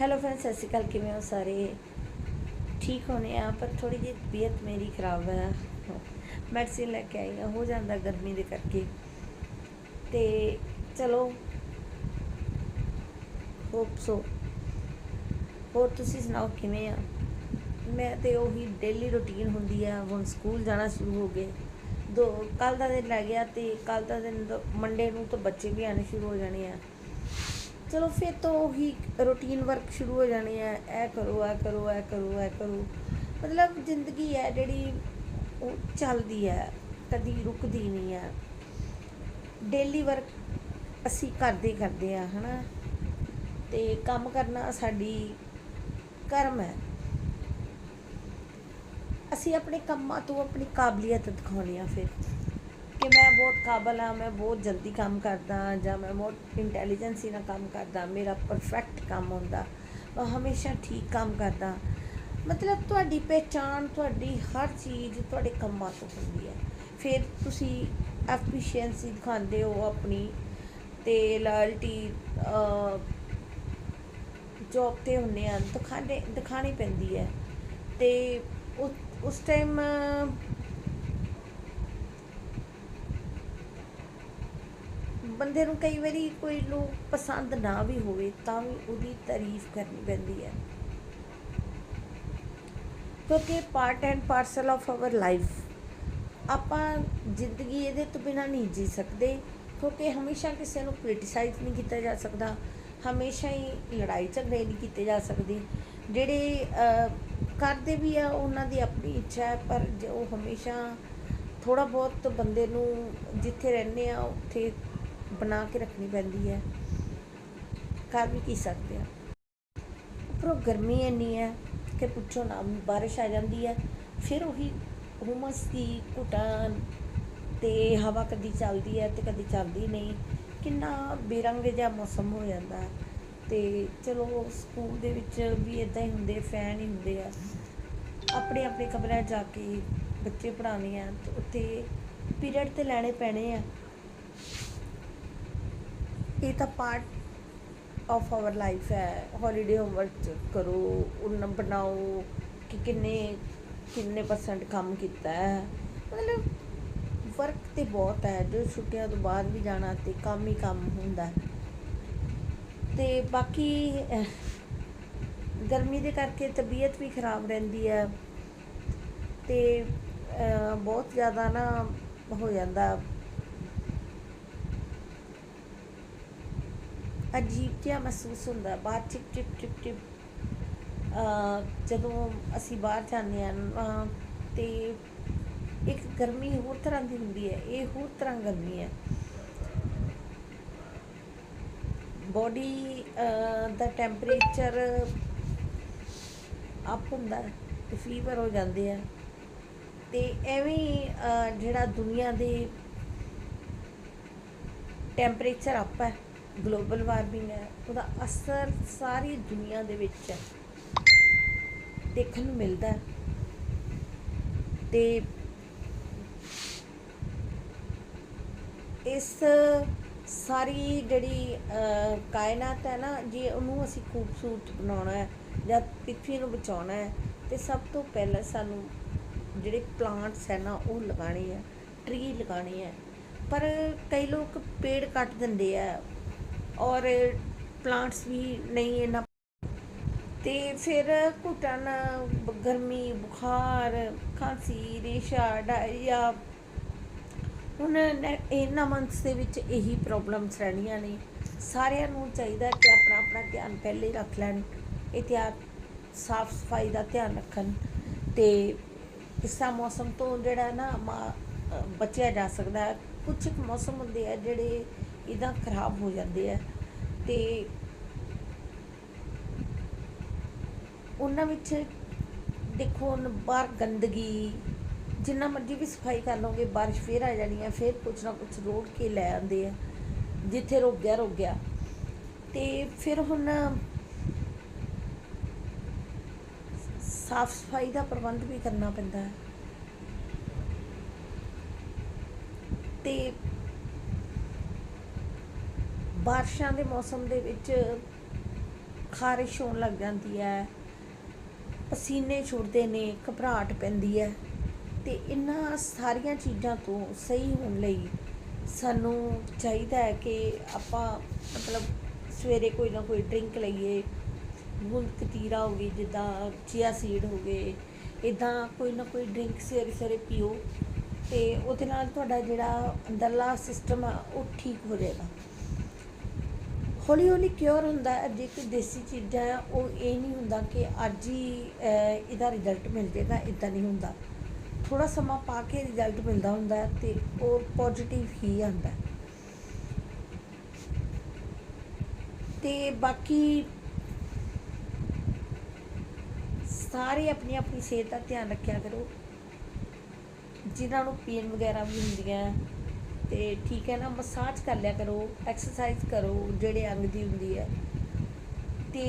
Hello friends ਸਤਿ ਸ਼੍ਰੀ ਅਕਾਲ, ਕਿਵੇਂ ਹੋ ਸਾਰੇ? ਠੀਕ ਹੋਣੇ ਆ, ਪਰ ਥੋੜੀ ਜਿਹੀ ਤਬੀਅਤ ਮੇਰੀ ਖਰਾਬ ਹੈ ਮੈਡੀਸਿਨ ਲੈ ਕੇ ਆਈ ਆ, ਹੋ ਜਾਂਦਾ ਗਰਮੀ ਦੇ ਕਰਕੇ। ਤੇ ਚਲੋ ਹੋਪ ਸੋ ਹੋਰ ਤੁਸੀਂ ਸੁਣਾਓ, ਕਿਵੇਂ ਆ? ਮੈਂ ਤੇ ਉਹੀ ਡੇਲੀ ਰੁਟੀਨ ਹੁੰਦੀ ਆ, ਹੁਣ ਸਕੂਲ ਜਾਣਾ ਸ਼ੁਰੂ ਹੋ ਗਏ ਦੋ ਕੱਲ ਦਾ ਦਿਨ ਰਹਿ ਗਿਆ ਤੇ ਕੱਲ ਦਾ ਦਿਨ ਮੰਡੇ ਨੂੰ ਤਾਂ ਬੱਚੇ ਵੀ ਆਣੇ ਸ਼ੁਰੂ ਹੋ ਜਾਣੇ ਆ। ਚਲੋ ਫਿਰ ਤੋਂ ਉਹੀ ਰੂਟੀਨ ਵਰਕ ਸ਼ੁਰੂ ਹੋ ਜਾਣੇ ਆ, ਇਹ ਕਰੋ ਇਹ ਕਰੋ ਇਹ ਕਰੋ ਇਹ ਕਰੋ। ਮਤਲਬ ਜ਼ਿੰਦਗੀ ਹੈ ਜਿਹੜੀ ਉਹ ਚੱਲਦੀ ਹੈ, ਕਦੀ ਰੁਕਦੀ ਨਹੀਂ ਹੈ। ਡੇਲੀ ਵਰਕ ਅਸੀਂ ਕਰਦੇ ਹੀ ਕਰਦੇ ਆ ਹਨਾ। ਤੇ ਕੰਮ ਕਰਨਾ ਸਾਡੀ ਕਰਮ ਹੈ। ਅਸੀਂ ਆਪਣੇ ਕੰਮਾਂ ਤੋਂ ਆਪਣੀ ਕਾਬਲੀਅਤ ਦਿਖਾਉਣੀ ਆ ਫਿਰ। ਕਿ ਮੈਂ ਬਹੁਤ ਕਾਬਲ ਹਾਂ, ਮੈਂ ਬਹੁਤ ਜਲਦੀ ਕੰਮ ਕਰਦਾ ਜਾਂ ਮੈਂ ਬਹੁਤ ਇੰਟੈਲੀਜੈਂਸੀ ਨਾਲ ਕੰਮ ਕਰਦਾ ਮੇਰਾ ਪਰਫੈਕਟ ਕੰਮ ਹੁੰਦਾ। ਮੈਂ ਹਮੇਸ਼ਾ ਠੀਕ ਕੰਮ ਕਰਦਾ ਮਤਲਬ ਤੁਹਾਡੀ ਪਹਿਚਾਣ, ਤੁਹਾਡੀ ਹਰ ਚੀਜ਼ ਤੁਹਾਡੇ ਕੰਮਾਂ ਤੋਂ ਹੁੰਦੀ ਹੈ। ਫਿਰ ਤੁਸੀਂ ਐਫੀਸ਼ੀਐਂਸੀ ਦਿਖਾਉਂਦੇ ਹੋ ਆਪਣੀ ਤੇ ਲਾਇਲਟੀ ਜੋਬ ਤੇ ਹੁੰਨੇ ਆ ਦਿਖਾਣੇ ਦਿਖਾਣੀ ਪੈਂਦੀ ਹੈ। ਤੇ ਉਸ ਟਾਈਮ ਬੰਦੇ ਨੂੰ ਕਈ ਵਾਰੀ ਕੋਈ ਲੋਕ ਪਸੰਦ ਨਾ ਵੀ ਹੋਵੇ ਤਾਂ ਵੀ ਉਹਦੀ ਤਾਰੀਫ ਕਰਨੀ ਪੈਂਦੀ ਹੈ। ਕਿਉਂਕਿ part and parcel of our life ਆਪਾਂ ਜ਼ਿੰਦਗੀ ਇਹਦੇ ਤੋਂ ਬਿਨਾ ਨਹੀਂ ਜੀ ਸਕਦੇ, ਕਿਉਂਕਿ ਹਮੇਸ਼ਾ ਕਿਸੇ ਨੂੰ ਕ੍ਰਿਟਿਸਾਈਜ਼ ਨਹੀਂ ਕੀਤਾ ਜਾ ਸਕਦਾ, ਹਮੇਸ਼ਾ ਹੀ ਲੜਾਈ ਝਗੜੇ ਨਹੀਂ ਕੀਤੇ ਜਾ ਸਕਦੇ। ਜਿਹੜੇ ਕਰਦੇ ਵੀ ਆ, ਉਹਨਾਂ ਦੀ ਆਪਣੀ ਇੱਛਾ ਹੈ, ਪਰ ਜੇ ਉਹ ਹਮੇਸ਼ਾ ਥੋੜਾ ਬਹੁਤ ਬੰਦੇ ਨੂੰ ਜਿੱਥੇ ਰਹਿੰਦੇ ਆ, ਉੱਥੇ ਬਣਾ ਕੇ ਰੱਖਣੀ ਪੈਂਦੀ ਹੈ। ਕਰ ਵੀ ਕੀ ਸਕਦੇ ਆ। ਉੱਪਰੋਂ ਗਰਮੀ ਇੰਨੀ ਹੈ ਕਿ ਪੁੱਛੋ ਨਾ ਬਾਰਿਸ਼ ਆ ਜਾਂਦੀ ਹੈ। ਫਿਰ ਉਹੀ ਹੁਮਸ ਦੀ ਘੁਟਨ ਤੇ ਹਵਾ ਕਦੀ ਚੱਲਦੀ ਹੈ ਤੇ ਕਦੀ ਚੱਲਦੀ ਨਹੀਂ। ਕਿੰਨਾ ਬੇਰੰਗ ਜਿਹਾ ਮੌਸਮ ਹੋ ਜਾਂਦਾ ਹੈ। ਤੇ ਚਲੋ ਸਕੂਲ ਦੇ ਵਿੱਚ ਵੀ ਇਦਾਂ ਹੀ ਹੁੰਦੇ, ਫੈਨ ਹੀ ਹੁੰਦੇ ਆ। ਆਪਣੇ ਆਪਣੇ ਕਮਰਿਆਂ ਜਾ ਕੇ ਬੱਚੇ ਪੜ੍ਹਾਉਣੇ ਆ ਤੇ ਉੱਥੇ ਪੀਰੀਅਡ ਤੇ ਲੈਣੇ ਪੈਣੇ ਆ। ਇਹ ਤਾਂ ਪਾਰਟ ਆਫ ਆਵਰ ਲਾਈਫ ਹੈ ਹੌਲੀਡੇ ਹੋਮਵਰਕ ਕਰੋ ਉਹਨਾਂ ਬਣਾਓ ਕਿ ਕਿੰਨੇ ਕਿੰਨੇ ਪਰਸੈਂਟ ਕੰਮ ਕੀਤਾ ਹੈ ਮਤਲਬ ਵਰਕ ਤੇ ਬਹੁਤ ਹੈ, ਜੋ ਛੁੱਟੀਆਂ ਤੋਂ ਬਾਅਦ ਵੀ ਜਾਣਾ ਤੇ ਕੰਮ ਹੀ ਕੰਮ ਹੁੰਦਾ ਹੈ। ਤੇ ਬਾਕੀ ਗਰਮੀ ਦੇ ਕਰਕੇ ਤਬੀਅਤ ਵੀ ਖਰਾਬ ਰਹਿੰਦੀ ਹੈ ਤੇ ਬਹੁਤ ਜ਼ਿਆਦਾ ਨਾ ਹੋ ਜਾਂਦਾ ਅਜੀਬ ਜਿਹਾ ਮਹਿਸੂਸ ਹੁੰਦਾ ਬਾਹਰ ਚਿਪ ਚਿਪ ਚਿਪ ਚਿਪ। ਜਦੋਂ ਅਸੀਂ ਬਾਹਰ ਜਾਂਦੇ ਹਾਂ ਤੇ ਇੱਕ ਗਰਮੀ ਹੋਰ ਤਰ੍ਹਾਂ ਦੀ ਹੁੰਦੀ ਹੈ। ਇਹ ਹੋਰ ਤਰ੍ਹਾਂ ਗਰਮੀ ਹੈ। ਬੋਡੀ ਦਾ ਟੈਂਪਰੇਚਰ ਅਪ ਹੁੰਦਾ ਹੈ ਤੇ ਫੀਵਰ ਹੋ ਜਾਂਦੇ ਆ। ਤੇ ਐਵੇਂ ਜਿਹੜਾ ਦੁਨੀਆ ਦੇ ਟੈਂਪਰੇਚਰ ਅਪ ਹੈ ਗਲੋਬਲ ਵਾਰਮਿੰਗ ਹੈ, ਉਹਦਾ ਅਸਰ ਸਾਰੀ ਦੁਨੀਆ ਦੇ ਵਿੱਚ ਹੈ ਦੇਖਣ ਨੂੰ ਮਿਲਦਾ ਹੈ। ਤੇ ਇਸ ਸਾਰੀ ਜਿਹੜੀ ਕਾਇਨਾਤ ਹੈ ਨਾ, ਜੇ ਉਹਨੂੰ ਅਸੀਂ ਖੂਬਸੂਰਤ ਬਣਾਉਣਾ ਹੈ ਜਾਂ ਪ੍ਰਿਥਵੀ ਨੂੰ ਬਚਾਉਣਾ ਹੈ, ਤੇ ਸਭ ਤੋਂ ਪਹਿਲਾਂ ਸਾਨੂੰ ਜਿਹੜੇ ਪਲਾਂਟਸ ਹੈ ਨਾ, ਉਹ ਲਗਾਉਣੇ ਹੈ ਟਰੀ ਲਗਾਉਣੇ ਹੈ ਪਰ ਕਈ ਲੋਕ ਪੇੜ ਕੱਟ ਦਿੰਦੇ ਆ ਔਰ ਪਲਾਂਟਸ ਵੀ ਨਹੀਂ ਇਹਨਾਂ ਤੇ ਫਿਰ ਘੁਟਨ ਗਰਮੀ, ਬੁਖਾਰ, ਖਾਂਸੀ, ਰੇਸ਼ਾ, ਡਾਇਰੀਆ। ਹੁਣ ਇਹਨਾਂ ਮੰਥਸ ਦੇ ਵਿੱਚ ਇਹੀ ਪ੍ਰੋਬਲਮਸ ਰਹਿਣੀਆਂ ਨੇ। ਸਾਰਿਆਂ ਨੂੰ ਚਾਹੀਦਾ ਕਿ ਆਪਣਾ ਆਪਣਾ ਧਿਆਨ ਪਹਿਲੇ ਰੱਖ ਲੈਣ। ਇਤਿਹਾਸ ਸਾਫ਼ ਸਫ਼ਾਈ ਦਾ ਧਿਆਨ ਰੱਖਣ। ਤੇ ਇਸ ਮੌਸਮ ਤੋਂ ਜਿਹੜਾ ਨਾ ਮਾ- ਬਚਿਆ ਜਾ ਸਕਦਾ। ਹੈ ਕੁਝ ਕੁ ਮੌਸਮ ਹੁੰਦੇ ਆ ਜਿਹੜੇ ਇਦਾਂ ਖਰਾਬ ਹੋ ਜਾਂਦੇ ਆ। ਤੇ ਉਹਨਾਂ ਵਿੱਚ ਦੇਖੋ, ਹੁਣ ਬਾਹਰ ਗੰਦਗੀ, ਜਿੰਨਾ ਮਰਜ਼ੀ ਵੀ ਸਫ਼ਾਈ ਕਰ ਲਓਗੇ, ਬਾਰਿਸ਼ ਫੇਰ ਆ ਜਾਣੀ ਹੈ ਫੇਰ ਕੁਛ ਨਾ ਕੁਛ ਰੋੜ ਕੇ ਲੈ ਆਉਂਦੇ ਆ, ਜਿੱਥੇ ਰੁਕ ਗਿਆ ਰੁਕ ਗਿਆ ਤੇ ਫਿਰ ਹੁਣ ਸਾਫ਼ ਸਫ਼ਾਈ ਦਾ ਪ੍ਰਬੰਧ ਵੀ ਕਰਨਾ ਪੈਂਦਾ ਹੈ। ਤੇ ਬਾਰਿਸ਼ਾਂ ਦੇ ਮੌਸਮ ਦੇ ਵਿੱਚ ਖਾਰਿਸ਼ ਹੋਣ ਲੱਗ ਜਾਂਦੀ ਹੈ। ਪਸੀਨੇ ਛੁੱਟਦੇ ਨੇ, ਘਬਰਾਹਟ ਪੈਂਦੀ ਹੈ ਤੇ ਇਹਨਾਂ ਸਾਰੀਆਂ ਚੀਜ਼ਾਂ ਤੋਂ ਸਹੀ ਹੋਣ ਲਈ ਸਾਨੂੰ ਚਾਹੀਦਾ ਹੈ ਕਿ ਆਪਾਂ ਮਤਲਬ ਸਵੇਰੇ ਕੋਈ ਨਾ ਕੋਈ ਡਰਿੰਕ ਲਈਏ। ਗੁੰਦ ਕਤੀਰਾ ਹੋ ਗਈ, ਜਿੱਦਾਂ ਚੀਆ ਸੀਡ ਹੋ ਗਏ ਇਦਾਂ ਕੋਈ ਨਾ ਕੋਈ ਡਰਿੰਕ ਸਵੇਰੇ ਸਵੇਰੇ ਪੀਓ ਤੇ ਉਹਦੇ ਨਾਲ ਤੁਹਾਡਾ ਜਿਹੜਾ ਅੰਦਰਲਾ ਸਿਸਟਮ ਆ, ਉਹ ਠੀਕ ਹੋ ਜਾਏਗਾ। ਹੌਲੀ ਹੌਲੀ ਕਿਉਰ ਹੁੰਦਾ ਹੈ, ਜੇ ਕੋਈ ਦੇਸੀ ਚੀਜ਼ਾਂ ਆ, ਉਹ ਇਹ ਨਹੀਂ ਹੁੰਦਾ ਕਿ ਅੱਜ ਹੀ ਇਹਦਾ ਰਿਜ਼ਲਟ ਮਿਲ ਜਾਏਗਾ ਇਦਾਂ ਨਹੀਂ ਹੁੰਦਾ ਥੋੜਾ ਸਮਾਂ ਪਾ ਕੇ ਰਿਜ਼ਲਟ ਮਿਲਦਾ ਹੁੰਦਾ ਹੈ ਤੇ ਉਹ ਪੋਜ਼ਿਟਿਵ ਹੀ ਆਉਂਦਾ ਹੈ। ਤੇ ਬਾਕੀ ਸਾਰੇ ਆਪਣੀ ਆਪਣੀ ਸਿਹਤ ਦਾ ਧਿਆਨ ਰੱਖਿਆ ਕਰੋ ਜਿਨ੍ਹਾਂ ਨੂੰ ਪੀਣ ਵਗੈਰਾ ਵੀ ਹੁੰਦੀਆਂ ਤੇ ਠੀਕ ਹੈ ਨਾ ਮਸਾਜ ਕਰ ਲਿਆ ਕਰੋ ਐਕਸਰਸਾਈਜ਼ ਕਰੋ, ਜਿਹੜੇ ਅੰਗ ਦੀ ਹੁੰਦੀ ਹੈ। ਤੇ